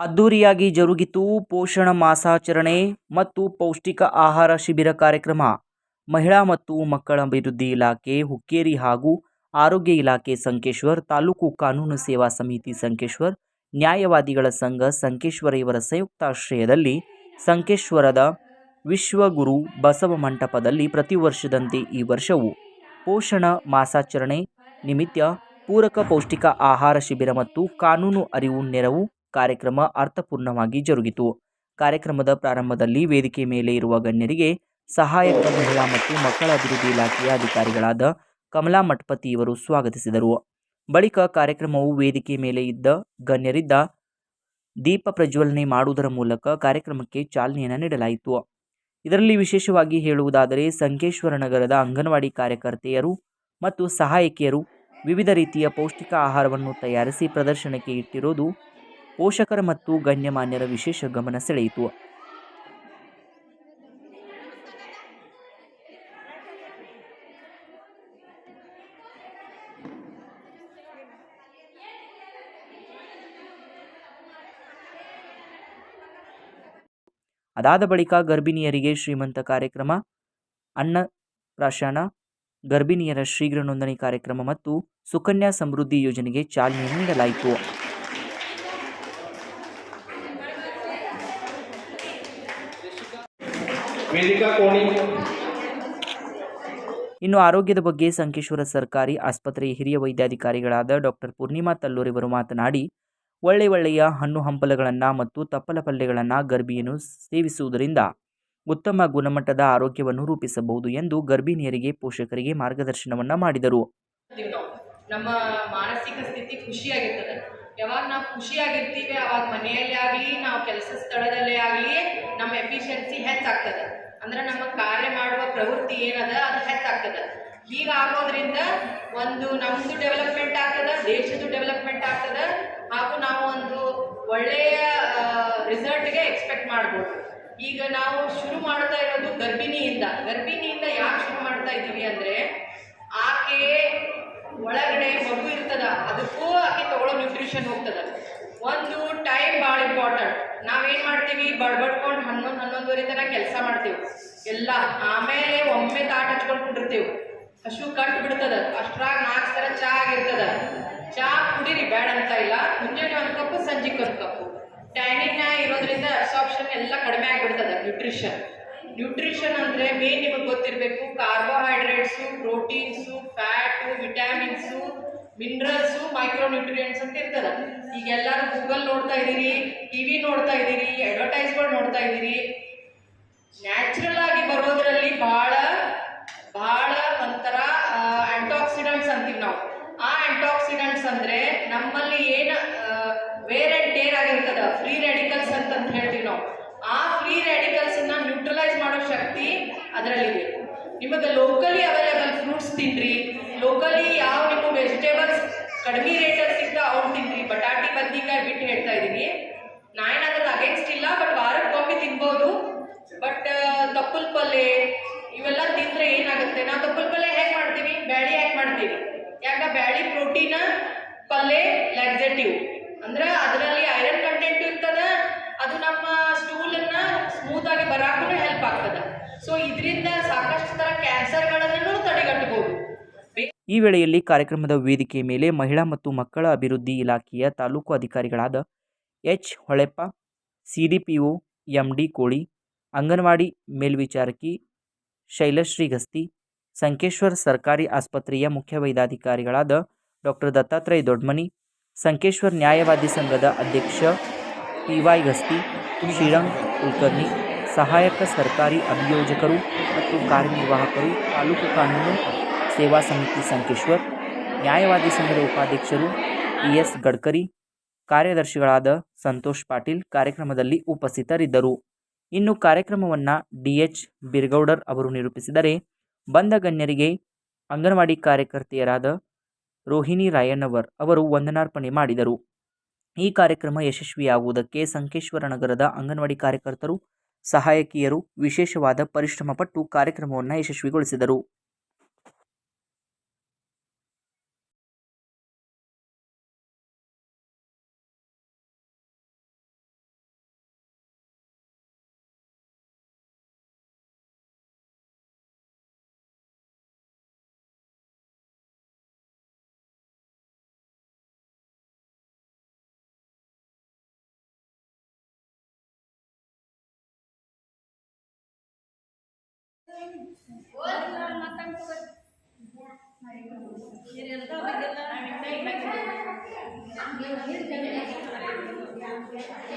ಅದ್ದೂರಿಯಾಗಿ ಜರುಗಿತು ಪೋಷಣ ಮಾಸಾಚರಣೆ ಮತ್ತು ಪೌಷ್ಟಿಕ ಆಹಾರ ಶಿಬಿರ ಕಾರ್ಯಕ್ರಮ. ಮಹಿಳಾ ಮತ್ತು ಮಕ್ಕಳ ಅಭಿವೃದ್ಧಿ ಇಲಾಖೆ, ಹುಕ್ಕೇರಿ ಹಾಗೂ ಆರೋಗ್ಯ ಇಲಾಖೆ ಸಂಕೇಶ್ವರ್, ತಾಲೂಕು ಕಾನೂನು ಸೇವಾ ಸಮಿತಿ ಸಂಕೇಶ್ವರ್, ನ್ಯಾಯವಾದಿಗಳ ಸಂಘ ಸಂಕೇಶ್ವರ ಇವರ ಸಂಯುಕ್ತಾಶ್ರಯದಲ್ಲಿ ಸಂಕೇಶ್ವರದ ವಿಶ್ವಗುರು ಬಸವ ಮಂಟಪದಲ್ಲಿ ಪ್ರತಿ ವರ್ಷದಂತೆ ಈ ವರ್ಷವೂ ಪೋಷಣ ಮಾಸಾಚರಣೆ ನಿಮಿತ್ತ ಪೂರಕ ಪೌಷ್ಟಿಕ ಆಹಾರ ಶಿಬಿರ ಮತ್ತು ಕಾನೂನು ಅರಿವು ನೆರವು ಕಾರ್ಯಕ್ರಮ ಅರ್ಥಪೂರ್ಣವಾಗಿ ಜರುಗಿತು. ಕಾರ್ಯಕ್ರಮದ ಪ್ರಾರಂಭದಲ್ಲಿ ವೇದಿಕೆ ಮೇಲೆ ಇರುವ ಗಣ್ಯರಿಗೆ ಸಹಾಯಕ ಮಹಿಳಾ ಮತ್ತು ಮಕ್ಕಳ ಅಭಿವೃದ್ಧಿ ಇಲಾಖೆಯ ಅಧಿಕಾರಿಗಳಾದ ಕಮಲಾ ಮಠಪತಿ ಇವರು ಸ್ವಾಗತಿಸಿದರು. ಬಳಿಕ ಕಾರ್ಯಕ್ರಮವು ವೇದಿಕೆ ಮೇಲೆ ಇದ್ದ ಗಣ್ಯರಿದ್ದ ದೀಪ ಪ್ರಜ್ವಲನೆ ಮಾಡುವುದರ ಮೂಲಕ ಕಾರ್ಯಕ್ರಮಕ್ಕೆ ಚಾಲನೆಯನ್ನು ನೀಡಲಾಯಿತು. ಇದರಲ್ಲಿ ವಿಶೇಷವಾಗಿ ಹೇಳುವುದಾದರೆ ಸಂಕೇಶ್ವರ ನಗರದ ಅಂಗನವಾಡಿ ಕಾರ್ಯಕರ್ತೆಯರು ಮತ್ತು ಸಹಾಯಕಿಯರು ವಿವಿಧ ರೀತಿಯ ಪೌಷ್ಟಿಕ ಆಹಾರವನ್ನು ತಯಾರಿಸಿ ಪ್ರದರ್ಶನಕ್ಕೆ ಇಟ್ಟಿರುವುದು ಪೋಷಕರ ಮತ್ತು ಗಣ್ಯಮಾನ್ಯರ ವಿಶೇಷ ಗಮನ ಸೆಳೆಯಿತು. ಅದಾದ ಬಳಿಕ ಗರ್ಭಿಣಿಯರಿಗೆ ಶ್ರೀಮಂತ ಕಾರ್ಯಕ್ರಮ, ಅನ್ನ ಪ್ರಾಶನ, ಗರ್ಭಿಣಿಯರ ಶೀಘ್ರ ನೋಂದಣಿ ಕಾರ್ಯಕ್ರಮ ಮತ್ತು ಸುಕನ್ಯಾ ಸಮೃದ್ಧಿ ಯೋಜನೆಗೆ ಚಾಲನೆ ನೀಡಲಾಯಿತು. ವೇದಿಕಾ ಕೋಣಿ. ಇನ್ನು ಆರೋಗ್ಯದ ಬಗ್ಗೆ ಸಂಕೇಶ್ವರ ಸರ್ಕಾರಿ ಆಸ್ಪತ್ರೆಯ ಹಿರಿಯ ವೈದ್ಯಾಧಿಕಾರಿಗಳಾದ ಡಾಕ್ಟರ್ ಪೂರ್ಣಿಮಾ ತಲ್ಲೂರಿವರು ಮಾತನಾಡಿ ಒಳ್ಳೆ ಒಳ್ಳೆಯ ಹಣ್ಣು ಹಂಪಲಗಳನ್ನು ಮತ್ತು ತಪ್ಪಲ ಪಲ್ಲೆಗಳನ್ನು ಗರ್ಭಿಯನ್ನು ಸೇವಿಸುವುದರಿಂದ ಉತ್ತಮ ಗುಣಮಟ್ಟದ ಆರೋಗ್ಯವನ್ನು ರೂಪಿಸಬಹುದು ಎಂದು ಗರ್ಭಿಣಿಯರಿಗೆ ಪೋಷಕರಿಗೆ ಮಾರ್ಗದರ್ಶನವನ್ನು ಮಾಡಿದರು. ನಮ್ಮ ಮಾನಸಿಕ ಸ್ಥಿತಿ ಖುಷಿಯಾಗಿರ್ತದೆ. ಯಾವಾಗ ನಾವು ಖುಷಿಯಾಗಿರ್ತೀವಿ ಅವಾಗ ಮನೆಯಲ್ಲಿ ಕೆಲಸ ಸ್ಥಳದಲ್ಲೇ ಆಗಲಿ ನಮ್ಮ ಎಫಿಷಿಯನ್ಸಿ ಹೆಚ್ಚಾಗ್ತದೆ. ಅಂದ್ರೆ ನಮ್ಮ ಕಾರ್ಯ ಮಾಡುವ ಪ್ರವೃತ್ತಿ ಏನದ, ಅದು ಹೆಚ್ಚಾಗ್ತದೆ. ಹೀಗಾಗೋದ್ರಿಂದ ಒಂದು ನಮ್ದು ಡೆವಲಪ್ಮೆಂಟ್ ಆಗ್ತದ ದೇಶದ ಡೆವಲಪ್ಮೆಂಟ್ ಆಗ್ತದ, ಹಾಗೂ ನಾವು ಒಂದು ಒಳ್ಳೆಯ ರಿಸಲ್ಟ್ಗೆ ಎಕ್ಸ್ಪೆಕ್ಟ್ ಮಾಡ್ಬೋದು. ಈಗ ನಾವು ಶುರು ಮಾಡ್ತಾ ಇರೋದು ಗರ್ಭಿಣಿಯಿಂದ. ಗರ್ಭಿಣಿಯಿಂದ ಯಾಕೆ ಶುರು ಮಾಡ್ತಾ ಇದ್ದೀವಿ ಅಂದರೆ ಎಲ್ಲ ಆಮೇಲೆ ಒಮ್ಮೆ ತಾಟ ಹಚ್ಕೊಂಡು ಕುಂಡಿರ್ತೀವಿ. ಹಸು ಕಟ್ ಬಿಡ್ತದ, ಅಷ್ಟ್ರಾಗ ನಾಲ್ಕು ಸಲ ಚಹಾ ಆಗಿರ್ತದ. ಚಹಾ ಕುಡಿರಿ ಬೇಡ ಅಂತ ಇಲ್ಲ. ಮುಂಜಾನೆ ಒಂದು ಕಪ್ಪು ಸಂಜೆಗೆ ಒಂದು ಕಪ್ಪು ಟೈಮಿಂಗ್ ಇರೋದ್ರಿಂದ ಅಬ್ಸಾರ್ಪ್ಷನ್ ಎಲ್ಲ ಕಡಿಮೆ ಆಗಿಬಿಡ್ತದೆ ನ್ಯೂಟ್ರಿಷನ್ ನ್ಯೂಟ್ರಿಷನ್ ಅಂದ್ರೆ ಮೇನ್ ನಿಮಗೆ ಗೊತ್ತಿರಬೇಕು carbohydrates proteins fat vitamins minerals micro nutrients ಅಂತ ಇರ್ತದ. ಈಗ ಎಲ್ಲರೂ ಗೂಗಲ್ ನೋಡ್ತಾ ಇದ್ದೀರಿ ಟಿ ವಿ ನೋಡ್ತಾ ಇದ್ದೀರಿ ಅಡ್ವರ್ಟೈಸ್ಗಳು ನೋಡ್ತಾ ಇದ್ದೀರಿ. ನ್ಯಾಚುರಲ್ ಆಗಿ ಬರೋದ್ರಲ್ಲಿ ಬಹಳ ಬಹಳ ಒಂಥರ ಆಂಟಾಕ್ಸಿಡೆಂಟ್ಸ್ ಅಂತೀವಿ ನಾವು. ಆ ಆಂಟಾಕ್ಸಿಡೆಂಟ್ಸ್ ಅಂದ್ರೆ ನಮ್ಮಲ್ಲಿ ಏನು ವೇರ್ ಅಂಡ್ ಟೇರ್ ಆಗಿರ್ತದ ಫ್ರೀ ರೆಡಿಕಲ್ಸ್ ಅಂತ ಹೇಳ್ತೀವಿ ನಾವು. ಆ ಫ್ರೀ ರೆಡಿಕಲ್ಸನ್ನ ನ್ಯೂಟ್ರಲೈಸ್ ಮಾಡೋ ಶಕ್ತಿ ಅದರಲ್ಲಿದೆ. ನಿಮಗೆ ಲೋಕಲಿ ಅವೈಲೇಬಲ್ ಫ್ರೂಟ್ಸ್ ತಿನ್ರಿ. ಲೋಕಲಿ ಯಾವ ನಿಮ್ಮ ವೆಜಿಟೇಬಲ್ಸ್ ಕಡಿಮೆ ರೇಟಲ್ಲಿ ಸಿಗ್ತಾ ಅವ್ರು ತಿನ್ರಿ. ಬಟಾಟಿ, ಬದ್ನಿಕಾಯಿ ಬಿಟ್ಟು ಹೇಳ್ತಾ ಇದ್ದೀನಿ. ಯಾಕೆ ಬ್ಯಾಳಿ ಪ್ರೋಟೀನ್ ಪಲ್ಯ ಲ್ಯಾಕ್ಸೇಟಿವ್ ಅಂದ್ರೆ ಅದರಲ್ಲಿ ಐರನ್ ಕಂಟೆಂಟ್ ಇರ್ತದ, ಅದು ನಮ್ಮ ಸ್ಟೂಲನ್ನ ಸ್ಮೂತ್ ಆಗಿ ಬರಾಕೂ ಹೆಲ್ಪ್ ಆಗ್ತದ. ಸೊ ಇದರಿಂದ ಸಾಕಷ್ಟು ತರ ಕ್ಯಾನ್ಸರ್ಗಳನ್ನು ತಡೆಗಟ್ಟಬಹುದು ಈ ವೇಳೆಯಲ್ಲಿ ಕಾರ್ಯಕ್ರಮದ ವೇದಿಕೆ ಮೇಲೆ ಮಹಿಳಾ ಮತ್ತು ಮಕ್ಕಳ ಅಭಿವೃದ್ಧಿ ಇಲಾಖೆಯ ತಾಲೂಕು ಅಧಿಕಾರಿಗಳಾದ ಎಚ್ ಹೊಳೆಪ್ಪ, ಸಿಡಿಪಿಒ ಎಂಡಿ ಕೋಳಿ, ಅಂಗನವಾಡಿ ಮೇಲ್ವಿಚಾರಕಿ ಶೈಲಶ್ರೀ ಗಸ್ತಿ ಸಂಕೇಶ್ವರ್ ಸರ್ಕಾರಿ ಆಸ್ಪತ್ರೆಯ ಮುಖ್ಯ ವೈದ್ಯಾಧಿಕಾರಿಗಳಾದ ಡಾಕ್ಟರ್ ದತ್ತಾತ್ರೇಯ ದೊಡ್ಮನಿ, ಸಂಕೇಶ್ವರ್ ನ್ಯಾಯವಾದಿ ಸಂಘದ ಅಧ್ಯಕ್ಷ ಪಿ ವೈ ಗಸ್ತಿ ಶ್ರೀರಂಗ್ ಕುಲಕರ್ಣಿ, ಸಹಾಯಕ ಸರ್ಕಾರಿ ಅಭಿಯೋಜಕರು ಮತ್ತು ಕಾರ್ಯನಿರ್ವಾಹಕರು, ತಾಲೂಕು ಕಾನೂನು ಸೇವಾ ಸಮಿತಿ ಸಂಕೇಶ್ವರ್, ನ್ಯಾಯವಾದಿ ಸಂಘದ ಉಪಾಧ್ಯಕ್ಷರು ಇ ಎಸ್ ಗಡ್ಕರಿ, ಕಾರ್ಯದರ್ಶಿಗಳಾದ ಸಂತೋಷ್ ಪಾಟೀಲ್ ಕಾರ್ಯಕ್ರಮದಲ್ಲಿ ಉಪಸ್ಥಿತರಿದ್ದರು. ಇನ್ನು ಕಾರ್ಯಕ್ರಮವನ್ನು ಡಿ ಎಚ್ ಬಿರ್ಗೌಡರ್ ಅವರು ನಿರೂಪಿಸಿದರೆ ಬಂದ ಗಣ್ಯರಿಗೆ ಅಂಗನವಾಡಿ ಕಾರ್ಯಕರ್ತೆಯರಾದ ರೋಹಿಣಿ ರಾಯಣ್ಣವರ್ ಅವರು ವಂದನಾರ್ಪಣೆ ಮಾಡಿದರು. ಈ ಕಾರ್ಯಕ್ರಮ ಯಶಸ್ವಿಯಾಗುವುದಕ್ಕೆ ಸಂಕೇಶ್ವರ ನಗರದ ಅಂಗನವಾಡಿ ಕಾರ್ಯಕರ್ತರು, ಸಹಾಯಕಿಯರು ವಿಶೇಷವಾದ ಪರಿಶ್ರಮ ಪಟ್ಟು ಕಾರ್ಯಕ್ರಮವನ್ನು ಯಶಸ್ವಿಗೊಳಿಸಿದರು. ನಾವಿಂದ ಇಲ್ಲ